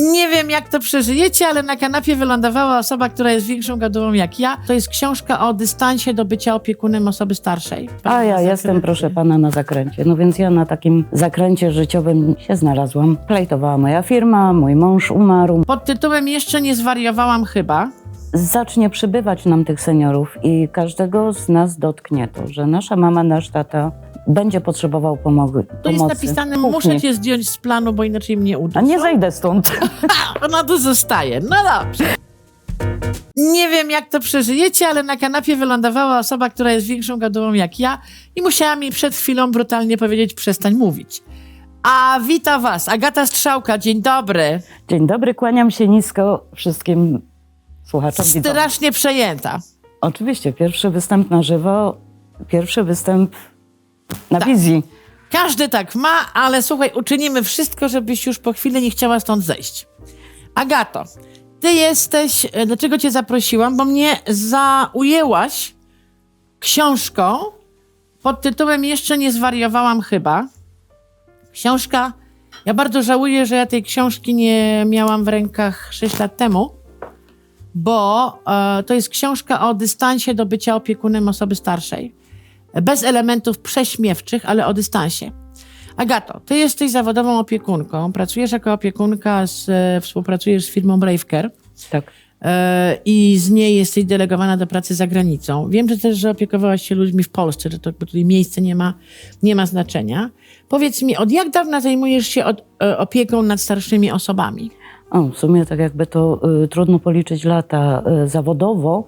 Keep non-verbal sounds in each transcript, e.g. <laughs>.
Nie wiem, jak to przeżyjecie, ale na kanapie wylądowała osoba, która jest większą gadułą jak ja. To jest książka o dystansie do bycia opiekunem osoby starszej. A ja jestem, proszę pana, na zakręcie. No więc ja na takim zakręcie życiowym się znalazłam. Plajtowała moja firma, mój mąż umarł. Pod tytułem Jeszcze nie zwariowałam chyba. Zacznie przybywać nam tych seniorów i każdego z nas dotknie to, że nasza mama, nasz tata będzie potrzebował pomocy. To jest napisane, kuchni. muszę cię zdjąć z planu, bo inaczej mnie uda. A nie zejdę stąd. <laughs> Ona tu zostaje. No dobrze. Nie wiem, jak to przeżyjecie, ale na kanapie wylądowała osoba, która jest większą gadułą jak ja i musiała mi przed chwilą brutalnie powiedzieć, przestań mówić. A wita was, Agata Strzałka, dzień dobry. Dzień dobry, kłaniam się nisko wszystkim słuchaczom. widzom. Strasznie przejęta. Oczywiście, pierwszy występ na żywo, pierwszy występ na Tak. wizji. Każdy tak ma, ale słuchaj, uczynimy wszystko, żebyś już po chwili nie chciała stąd zejść. Agato, ty jesteś, e, dlaczego cię zaprosiłam? Bo mnie zaujęłaś książką pod tytułem Jeszcze nie zwariowałam chyba. Książka, ja bardzo żałuję, że ja tej książki nie miałam w rękach 6 lat temu, bo e, to jest książka o dystansie do bycia opiekunem osoby starszej bez elementów prześmiewczych, ale o dystansie. Agato, ty jesteś zawodową opiekunką, pracujesz jako opiekunka, z, e, współpracujesz z firmą Bravecare Tak. e, i z niej jesteś delegowana do pracy za granicą. Wiem że też, że opiekowałaś się ludźmi w Polsce, że to bo tutaj miejsce nie ma, nie ma znaczenia. Powiedz mi, od jak dawna zajmujesz się od, e, opieką nad starszymi osobami? O, w sumie tak jakby to y, trudno policzyć lata y, zawodowo,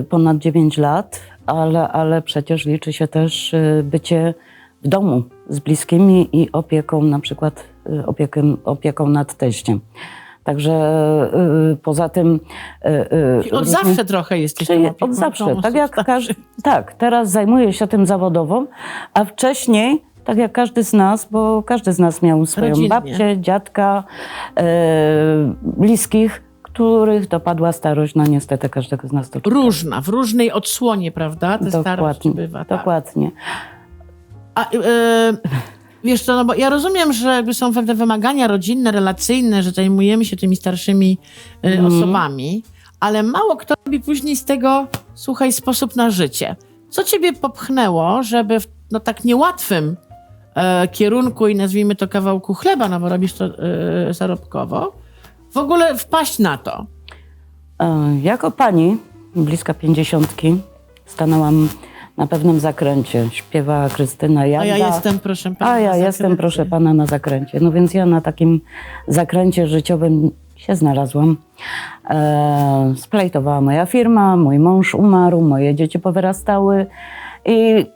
y, ponad 9 lat, ale, ale przecież liczy się też y, bycie w domu z bliskimi i opieką, na przykład y, opieką, opieką nad teściem. Także y, poza tym... y, y, Od zawsze trochę jesteś Czyli od zawsze, tak jak każdy, tak, teraz zajmuję się tym zawodowo, a wcześniej, tak jak każdy z nas, bo każdy z nas miał swoją Rodzinnie. babcię, dziadka, bliskich, których dopadła starość, no niestety każdego z nas to. Różna, w różnej odsłonie, prawda? Te starość Dokładnie, bywa. Tak. dokładnie. A, e, wiesz co, no bo ja rozumiem, że jakby są pewne wymagania rodzinne, relacyjne, że zajmujemy się tymi starszymi Mhm. osobami, ale mało kto robi później z tego, słuchaj, sposób na życie. Co ciebie popchnęło, żeby w no, tak niełatwym e, kierunku i nazwijmy to kawałku chleba, no bo robisz to e, zarobkowo, w ogóle wpaść na to? E, Jako pani, bliska pięćdziesiątki, stanęłam na pewnym zakręcie. Śpiewa Krystyna A Janda. ja jestem, proszę pana. A ja jestem, proszę pana, na zakręcie. No więc ja na takim zakręcie życiowym się znalazłam. E, splajtowała moja firma, mój mąż umarł, moje dzieci powyrastały i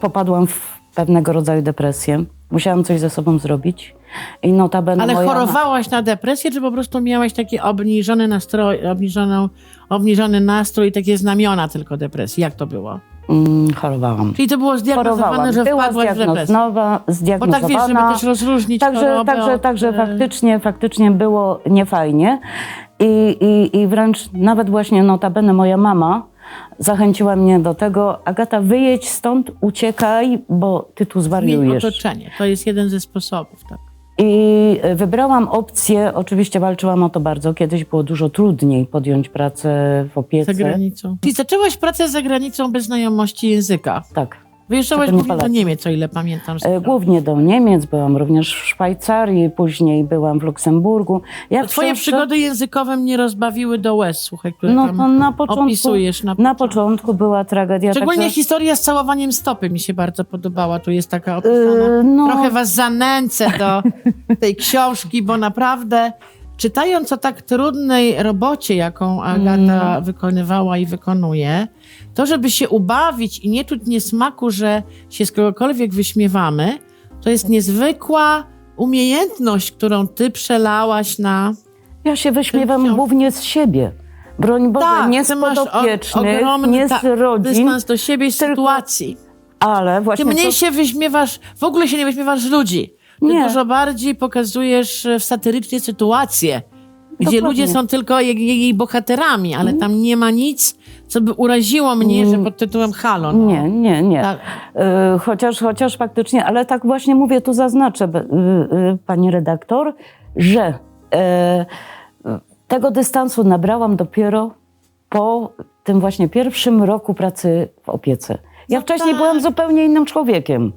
popadłam w pewnego rodzaju depresję. Musiałam coś ze sobą zrobić. I notabene Ale moja... chorowałaś na depresję, czy po prostu miałaś taki obniżony nastrój, obniżoną, obniżony nastrój, takie znamiona tylko depresji? Jak to było? Mm, chorowałam. Czyli to było zdiagnozowane, że Była wpadłaś w depresję. zdiagnozowana, Bo tak wiesz, żeby też rozróżnić Także, chorobę także, od, także e, faktycznie, faktycznie było niefajnie. I, i, I wręcz nawet właśnie notabene moja mama zachęciła mnie do tego, Agata, wyjedź stąd, uciekaj, bo ty tu zwariujesz. otoczenie. To jest jeden ze sposobów, tak. I wybrałam opcję, oczywiście walczyłam o to bardzo, kiedyś było dużo trudniej podjąć pracę w opiece. Za granicą. Czyli zaczęłaś pracę za granicą bez znajomości języka. Tak. Wyjeżdżałaś głównie do. Niemiec, o ile pamiętam. że E, Głównie do Niemiec, byłam również w Szwajcarii, później byłam w Luksemburgu. Jak Twoje przygody językowe mnie rozbawiły do łez, słuchaj, które No tam to na początku, opisujesz. Na, na początku była tragedia. Szczególnie taka, historia z całowaniem stopy mi się bardzo podobała. Tu jest taka opisana. Yy, no. Trochę was zanęcę do <laughs> tej książki, bo naprawdę czytając o tak trudnej robocie, jaką Agata Mm. wykonywała i wykonuje, to żeby się ubawić i nie czuć niesmaku, że się z kogokolwiek wyśmiewamy, to jest niezwykła umiejętność, którą ty przelałaś na... Ja się wyśmiewam głównie z siebie. Broń Boże, nie z Tak, ty masz o- podopiecznych, ogromny nie z rodzin, dystans do siebie i sytuacji. ale właśnie Tym mniej to, się wyśmiewasz, w ogóle się nie wyśmiewasz z Ty Nie. dużo bardziej pokazujesz e, satyrycznie sytuacje, gdzie Dokładnie. ludzie są tylko jej, jej bohaterami, ale tam nie ma nic, co by uraziło mnie, że pod tytułem Halo. No. nie, nie, nie. Tak. E, chociaż, chociaż faktycznie, ale tak właśnie mówię, tu zaznaczę, y, y, pani redaktor, że e, tego dystansu nabrałam dopiero po tym właśnie pierwszym roku pracy w opiece. Ja No wcześniej tak. byłam zupełnie innym człowiekiem.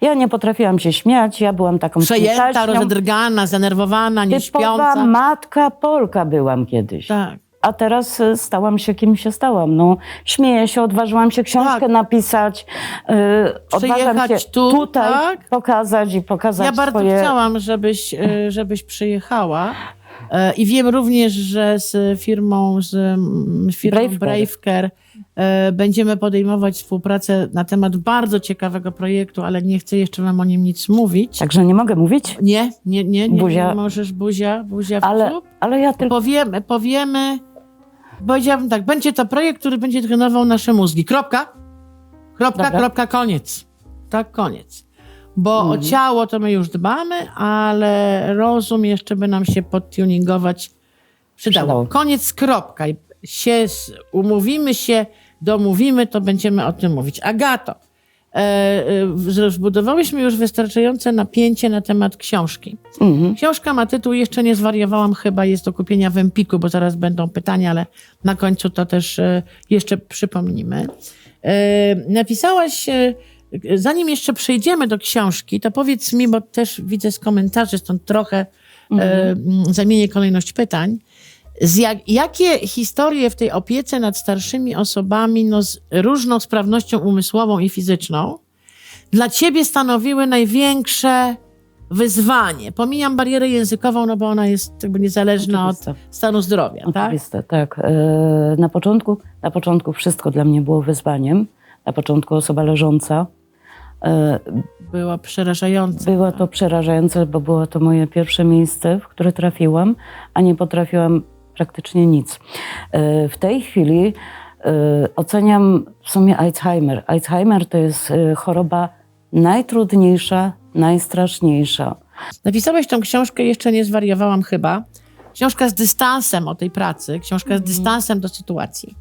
Ja nie potrafiłam się śmiać, ja byłam taką Przejęta, rozedrgana, zanerwowana, Typowa nieśpiąca. matka Polka byłam kiedyś. Tak. A teraz e, stałam się kim się stałam. No, śmieję się, odważyłam się książkę Tak. napisać, yy, odważam się tu, tutaj tak? pokazać i pokazać Ja bardzo swoje... chciałam, żebyś, e, żebyś przyjechała. E, I wiem również, że z firmą, z mm, firmą Bravecare. E, będziemy podejmować współpracę na temat bardzo ciekawego projektu, ale nie chcę jeszcze wam o nim nic mówić. Także nie mogę mówić, Nie, nie, nie, nie, Buzia. nie możesz buzia, buzia w ale, ale ja tylko... Powiemy, powiemy, powiedziałabym tak, będzie to projekt, który będzie trenował nasze mózgi. Kropka. Kropka, Dobra. kropka, koniec. Tak, koniec. Bo o ciało to my już dbamy, ale rozum jeszcze by nam się podtuningować przydało. Przydało. Koniec, kropka. I się, s- umówimy się, domówimy, to będziemy o tym mówić. Agato, e, e, zbudowałyśmy już wystarczające napięcie na temat książki. Mhm. Książka ma tytuł Jeszcze nie zwariowałam, chyba jest do kupienia w Empiku, bo zaraz będą pytania, ale na końcu to też e, jeszcze przypomnimy. E, Napisałaś, e, zanim jeszcze przejdziemy do książki, to powiedz mi, bo też widzę z komentarzy, stąd trochę e, m, zamienię kolejność pytań. Z jak, jakie historie w tej opiece nad starszymi osobami no, z różną sprawnością umysłową i fizyczną dla ciebie stanowiły największe wyzwanie? Pomijam barierę językową, no bo ona jest jakby niezależna Oczywiste. od stanu zdrowia, tak? Oczywiste, tak. E, Na początku, na początku wszystko dla mnie było wyzwaniem. Na początku osoba leżąca. E, Była przerażająca. Było to przerażające, bo było to moje pierwsze miejsce, w które trafiłam, a nie potrafiłam praktycznie nic. E, W tej chwili e, oceniam w sumie Alzheimer. Alzheimer to jest choroba najtrudniejsza, najstraszniejsza. Napisałaś tą książkę, jeszcze nie zwariowałam chyba. Książka z dystansem o tej pracy, książka z dystansem do sytuacji.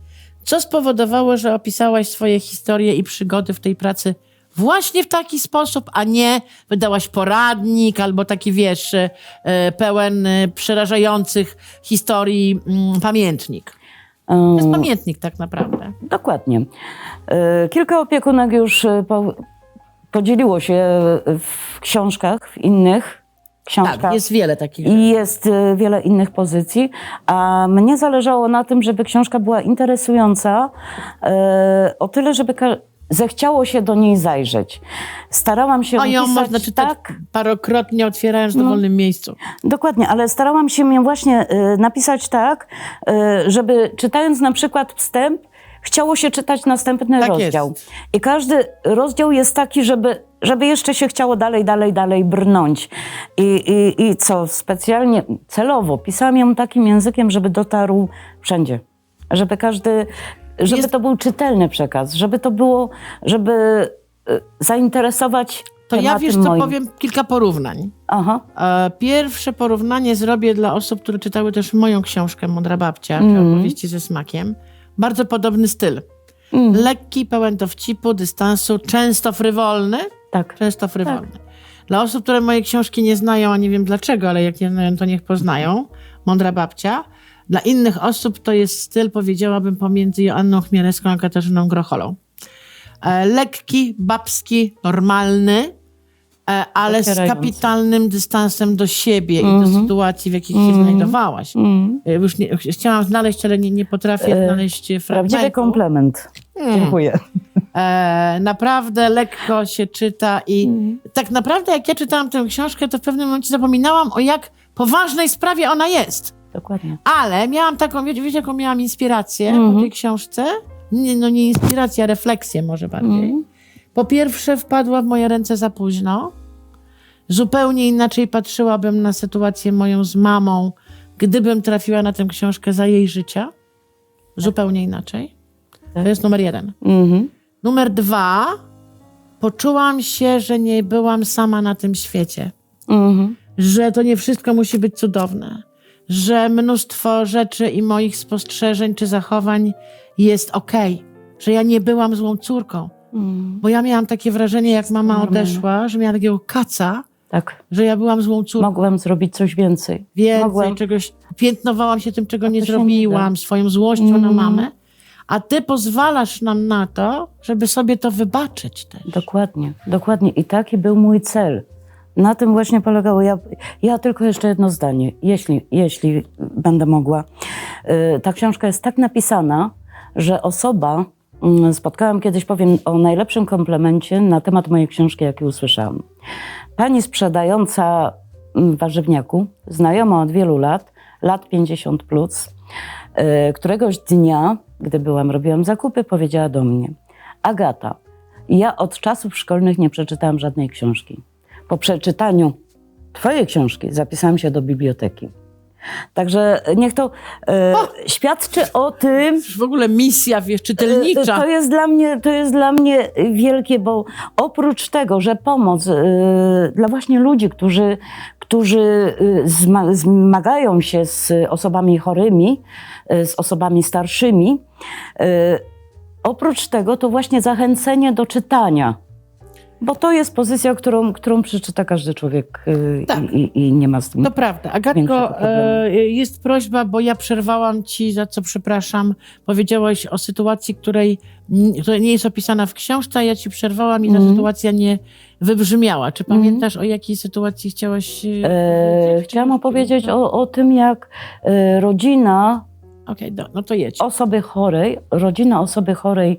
Co spowodowało, że opisałaś swoje historie i przygody w tej pracy właśnie w taki sposób, a nie wydałaś poradnik albo taki, wiesz, e, pełen e, przerażających historii mm, pamiętnik. To jest pamiętnik tak naprawdę. Dokładnie. E, Kilka opiekunek już po, podzieliło się w książkach, w innych książkach. Tak, jest wiele takich. I jest wiele innych pozycji, a mnie zależało na tym, żeby książka była interesująca o tyle, żeby zechciało się do niej zajrzeć. Starałam się O ją napisać można czytać tak, parokrotnie, otwierając w dowolnym miejscu. dokładnie, ale starałam się ją właśnie e, napisać tak, e, żeby czytając na przykład wstęp, chciało się czytać następny Tak rozdział. jest. I każdy rozdział jest taki, żeby, żeby jeszcze się chciało dalej, dalej, dalej brnąć. I, i, I co specjalnie, celowo pisałam ją takim językiem, żeby dotarł wszędzie. Żeby każdy, żeby Jest- to był czytelny przekaz, żeby to było, żeby y, zainteresować To ja wiesz co, moim. powiem kilka porównań. Aha. E, Pierwsze porównanie zrobię dla osób, które czytały też moją książkę Mądra Babcia, mm. opowieści ze smakiem. Bardzo podobny styl. Mhm. Lekki, pełen dowcipu, dystansu, często frywolny. Tak. Często frywolny. Dla osób, które moje książki nie znają, a nie wiem dlaczego, ale jak nie znają, to niech poznają. Mądra Babcia. Dla innych osób to jest styl, powiedziałabym, pomiędzy Joanną Chmielewską a Katarzyną Grocholą. E, lekki, babski, normalny, e, ale z kapitalnym dystansem do siebie i do Mhm. sytuacji, w jakich się znajdowałaś. Mm. E, Już nie, chciałam znaleźć, ale nie, nie potrafię E, znaleźć Prawdziwy fragmentu. komplement. Mm. Dziękuję. E, naprawdę lekko się czyta i Mm. tak naprawdę jak ja czytałam tę książkę, to w pewnym momencie zapominałam o jak poważnej sprawie ona jest. Dokładnie. Ale miałam taką, wiecie, wiecie jaką miałam inspirację po Mhm. tej książce? Nie, no nie inspirację, a refleksję może bardziej. Mhm. Po pierwsze wpadła w moje ręce za późno. Zupełnie inaczej patrzyłabym na sytuację moją z mamą, gdybym trafiła na tę książkę za jej życia. Zupełnie inaczej. To jest numer jeden. Mhm. Numer dwa, poczułam się, że nie byłam sama na tym świecie. Mhm. Że to nie wszystko musi być cudowne. Że mnóstwo rzeczy i moich spostrzeżeń czy zachowań jest okej. Że ja nie byłam złą córką. Mhm. Bo ja miałam takie wrażenie, jak mama normalne. odeszła, że miała takiego kaca, Tak. że ja byłam złą córką. Mogłem zrobić coś więcej. więcej Mogłem. czegoś, piętnowałam się tym, czego nie to nie zrobiłam, da. swoją złością na Mm. mamę, a ty pozwalasz nam na to, żeby sobie to wybaczyć też. Dokładnie, dokładnie. I taki był mój cel. Na tym właśnie polegało. Ja, ja tylko jeszcze jedno zdanie, jeśli, jeśli będę mogła. Y, Ta książka jest tak napisana, że osoba, mm, spotkałam kiedyś, powiem o najlepszym komplemencie na temat mojej książki, jaki usłyszałam. Pani sprzedająca mm, warzywniaku, znajoma od wielu lat, lat 50 plus, y, któregoś dnia, gdy byłam, robiłam zakupy, powiedziała do mnie: Agata, ja od czasów szkolnych nie przeczytałam żadnej książki. Po przeczytaniu Twojej książki zapisałam się do biblioteki. Także niech to e, świadczy o tym, W ogóle misja, wiesz, czytelnicza. to jest, dla mnie, to jest dla mnie wielkie, bo oprócz tego, że pomoc y, dla właśnie ludzi, którzy, którzy zma, zmagają się z osobami chorymi, y, z osobami starszymi, y, oprócz tego to właśnie zachęcenie do czytania. Bo to jest pozycja, którą, którą przeczyta każdy człowiek y, Tak. i, i, i nie ma z tym. To prawda. Agatko, e, jest prośba, bo ja przerwałam ci, za co przepraszam. Powiedziałaś o sytuacji, której, która nie jest opisana w książce, a ja ci przerwałam i ta Mhm. sytuacja nie wybrzmiała. Czy pamiętasz, o jakiej sytuacji chciałaś e, E, chciałam opowiedzieć o, o tym, jak e, rodzina Okej, do- no to jedź. osoby chorej, rodzina osoby chorej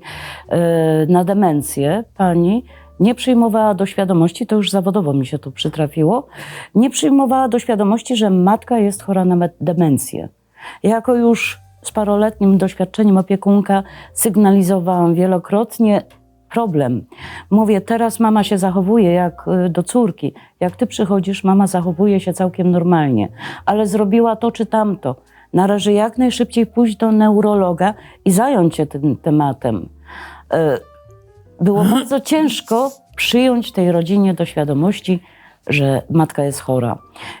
na demencję, pani nie przyjmowała do świadomości, to już zawodowo mi się tu przytrafiło, nie przyjmowała do świadomości, że matka jest chora na me- demencję. Jako już z paroletnim doświadczeniem opiekunka sygnalizowałam wielokrotnie problem. Mówię, teraz mama się zachowuje jak y, do córki. Jak ty przychodzisz, mama zachowuje się całkiem normalnie, ale zrobiła to czy tamto. Należy jak najszybciej pójść do neurologa i zająć się tym tematem. Było bardzo ciężko przyjąć tej rodzinie do świadomości, że matka jest chora.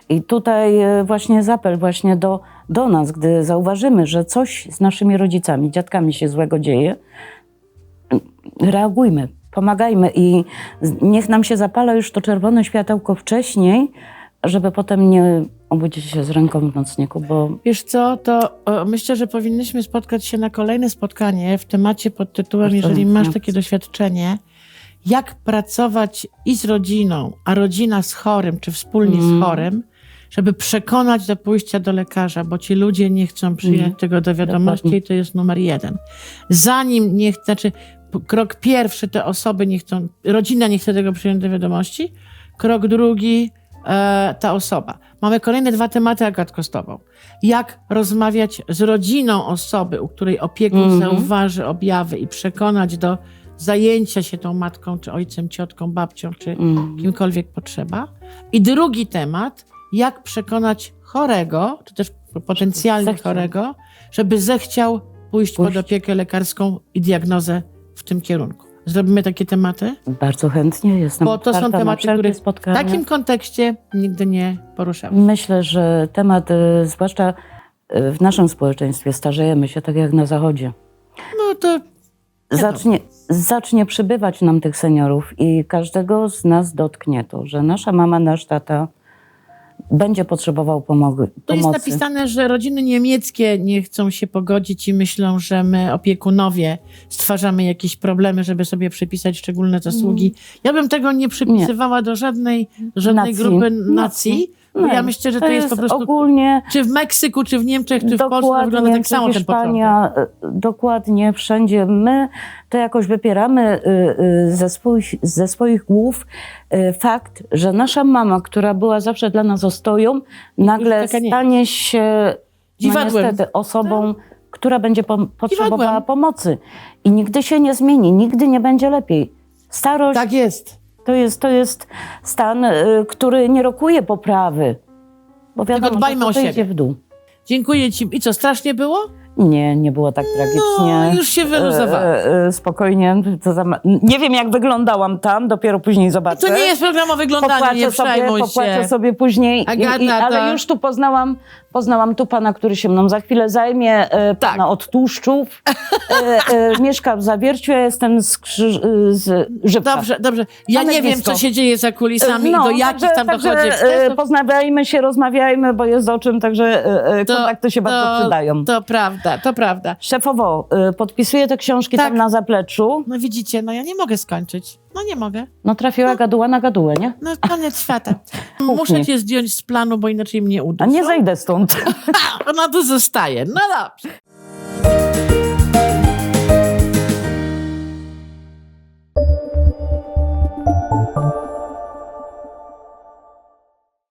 I tutaj e, właśnie jest apel właśnie do, do nas, gdy zauważymy, że coś z naszymi rodzicami, dziadkami się złego dzieje, reagujmy, pomagajmy i niech nam się zapala już to czerwone światełko wcześniej, żeby potem nie obudzić się z ręką w nocniku, bo Wiesz co, to myślę, że powinnyśmy spotkać się na kolejne spotkanie w temacie pod tytułem, Bardzo jeżeli masz takie doświadczenie, jak pracować i z rodziną, a rodzina z chorym, czy wspólnie Mm. z chorym, żeby przekonać do pójścia do lekarza, bo ci ludzie nie chcą przyjąć Mm. tego do wiadomości Dokładnie. i to jest numer jeden. Zanim nie chce, znaczy krok pierwszy te osoby nie chcą, rodzina nie chce tego przyjąć do wiadomości, krok drugi e, ta osoba. Mamy kolejne dwa tematy, Agatko, z tobą. Jak rozmawiać z rodziną osoby, u której opiekun Mhm. zauważy objawy i przekonać do zajęcia się tą matką, czy ojcem, ciotką, babcią, czy mm, kimkolwiek potrzeba. I drugi temat, jak przekonać chorego, czy też potencjalnie Zechciał. chorego, żeby zechciał pójść, pod Pójść. opiekę lekarską i diagnozę w tym kierunku. Zrobimy takie tematy? bardzo chętnie jestem Bo to są tematy, które w spotkania. takim kontekście nigdy nie poruszamy. Myślę, że temat, y, zwłaszcza y, w naszym społeczeństwie, starzejemy się tak jak na Zachodzie. No to Zacznie, zacznie przybywać nam tych seniorów i każdego z nas dotknie to, że nasza mama, nasz tata będzie potrzebował pomocy. To jest napisane, że rodziny niemieckie nie chcą się pogodzić i myślą, że my, opiekunowie, stwarzamy jakieś problemy, żeby sobie przypisać szczególne zasługi. Ja bym tego nie przypisywała do żadnej, żadnej Nacji. grupy Nacji. nacji. Bo ja myślę, że to, jest, po prostu. ogólnie Czy w Meksyku, czy w Niemczech, czy w Polsce to wygląda tak samo ten. Hiszpania, y, dokładnie wszędzie. My to jakoś wypieramy y, y, ze swoich, ze swoich głów fakt, że nasza mama, która była zawsze dla nas ostoją, nagle stanie się no Dziwadłem. niestety osobą, która będzie pom- potrzebowała pomocy. I nigdy się nie zmieni, nigdy nie będzie lepiej. Starość Tak jest. To, jest, to jest stan, y, który nie rokuje poprawy. Bo wiadomo, dbajmy że o to siebie. idzie w dół. Dziękuję ci. I co, strasznie było? Nie, nie było tak tragicznie. No, już się wyluzowała. E, e, spokojnie. To za... Nie wiem, jak wyglądam tam, dopiero później zobaczę. To nie jest program o wyglądaniu, Popłaczę nie sobie, popłaczę się. sobie później. I, Agata, i, ale to- już tu poznałam, poznałam tu pana, który się mną za chwilę zajmie, e, Tak. pana od tłuszczów. E, e, <laughs> mieszka w Zawierciu, ja jestem z, Krzyż, e, z Żywca. Dobrze, dobrze. Ja nie wiem, blisko. co się dzieje za kulisami No, i do jakich także- tam także, dochodzi e. Poznawiajmy się, rozmawiajmy, bo jest o czym, także e, e, kontakty się bardzo przydają. To prawda, to prawda. Szefowo, y, podpisuję te książki Tak. tam na zapleczu. No widzicie, no ja nie mogę skończyć. No nie mogę. No trafiła gaduła na gadułę, nie? No koniec świata. <laughs> Muszę cię zdjąć z planu, bo inaczej mnie A uduszą. nie zejdę stąd. <laughs> Ona tu zostaje. No dobrze.